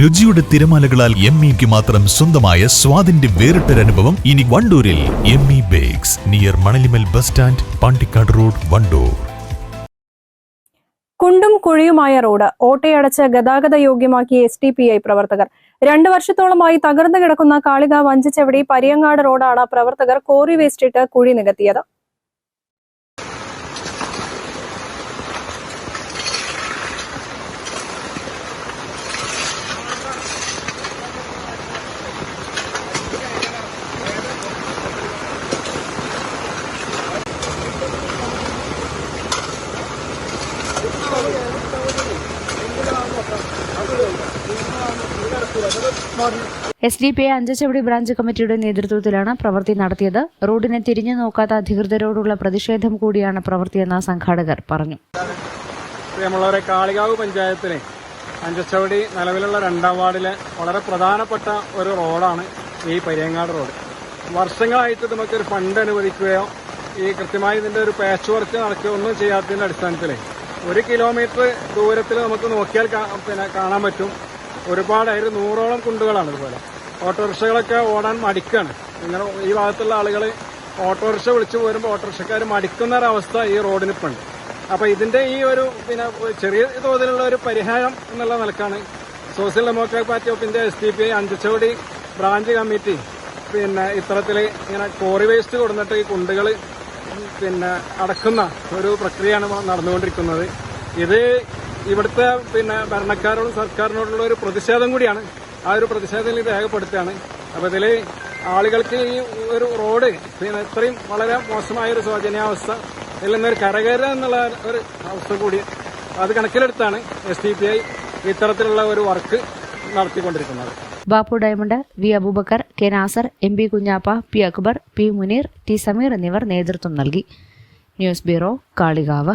രുചിയുടെ തിരമാലകളാൽ എം ഇക്ക് മാത്രം സ്വന്തമായ സ്വാദിന്റെ വേറിട്ടൊരനുഭവം ഇനി വണ്ടൂരിൽ M E Bakes near Manalimal bus stand Pandikkad road Wandoor. കുണ്ടും കുഴിയുമായ റോഡ് ഓട്ടയടച്ച് ഗതാഗത യോഗ്യമാക്കി എസ് ടി പി ഐ പ്രവർത്തകർ. രണ്ടു വർഷത്തോളമായി തകർന്നു കിടക്കുന്ന കാളികാവ് അഞ്ചച്ചവടി പരിയങ്ങാട് റോഡാണ് പ്രവർത്തകർ കോറി വേസ്റ്റിട്ട് കുഴി നികത്തിയത്. S D P I Anchachavadi branch കമ്മിറ്റിയുടെ നേതൃത്വത്തിലാണ് പ്രവൃത്തി നടത്തിയത്. റോഡിനെ തിരിഞ്ഞു നോക്കാത്ത അധികൃതരോടുള്ള പ്രതിഷേധം കൂടിയാണ് പ്രവൃത്തിയെന്ന് സംഘാടകർ പറഞ്ഞു. പ്രിയമുള്ളവരെ കാളികാവ് പഞ്ചായത്തിലെ അഞ്ചച്ചവടി നിലവിലുള്ള രണ്ടാം വാർഡിലെ വളരെ പ്രധാനപ്പെട്ട ഒരു റോഡാണ് ഈ പരിയങ്ങാട് റോഡ്. വർഷങ്ങളായിട്ട് നമുക്ക് ഒരു ഫണ്ട് അനുവദിക്കുകയോ ഈ കൃത്യമായി ഇതിന്റെ ഒരു പാച്ച് വർക്ക് നടക്കുകയോ ഒന്നും ചെയ്യാത്തതിന്റെ അടിസ്ഥാനത്തിൽ ഒരു കിലോമീറ്റർ ദൂരത്തിൽ നമുക്ക് നോക്കിയാൽ പിന്നെ കാണാൻ പറ്റും. ഒരുപാട് അതിൽ നൂറോളം കുണ്ടുകളാണ് ഇതുപോലെ. ഓട്ടോറിക്ഷകളൊക്കെ ഓടാൻ മടിക്കാണ്. ഇങ്ങനെ ഈ ഭാഗത്തുള്ള ആളുകൾ ഓട്ടോറിക്ഷ വിളിച്ചു പോരുമ്പോൾ ഓട്ടോറിക്ഷക്കാർ മടിക്കുന്ന ഒരവസ്ഥ ഈ റോഡിന് ഇപ്പം ഉണ്ട് അപ്പോൾ ഇതിന്റെ ഈ ഒരു പിന്നെ ചെറിയ തോതിലുള്ള ഒരു പരിഹാരം എന്നുള്ള നിലക്കാണ് social democratic party of India S D P I Anchachavadi branch committee പിന്നെ ഇത്തരത്തിൽ ഇങ്ങനെ കോറി വേസ്റ്റ് കൊടുത്തിട്ട് ഈ കുണ്ടുകൾ പിന്നെ അടക്കുന്ന ഒരു പ്രക്രിയയാണ് നടന്നുകൊണ്ടിരിക്കുന്നത്. ഇത് ഇവിടുത്തെ പിന്നെ ഭരണക്കാരോടും സർക്കാരിനോടുള്ള ഒരു പ്രതിഷേധം കൂടിയാണ്. ആ ഒരു പ്രതിഷേധത്തിൽ രേഖപ്പെടുത്തുകയാണ്. അപ്പൊ ഇതിൽ ആളുകൾക്ക് ഈ ഒരു റോഡ് പിന്നെ ഇത്രയും വളരെ മോശമായ ഒരു ശോചനീയാവസ്ഥ ഇതിൽ നിന്നൊരു കരകയറുക എന്നുള്ള ഒരു അവസ്ഥ കൂടി അത് കണക്കിലെടുത്താണ് എസ് ഡി പി ഐ ഇത്തരത്തിലുള്ള ഒരു വർക്ക് നടത്തിക്കൊണ്ടിരിക്കുന്നത്. Bappu Diamond V Abubakar K Nasar M P Kunhappa P Akbar P Muneer T Sameer എന്നിവർ നേതൃത്വം നൽകി. News bureau Kalikavu.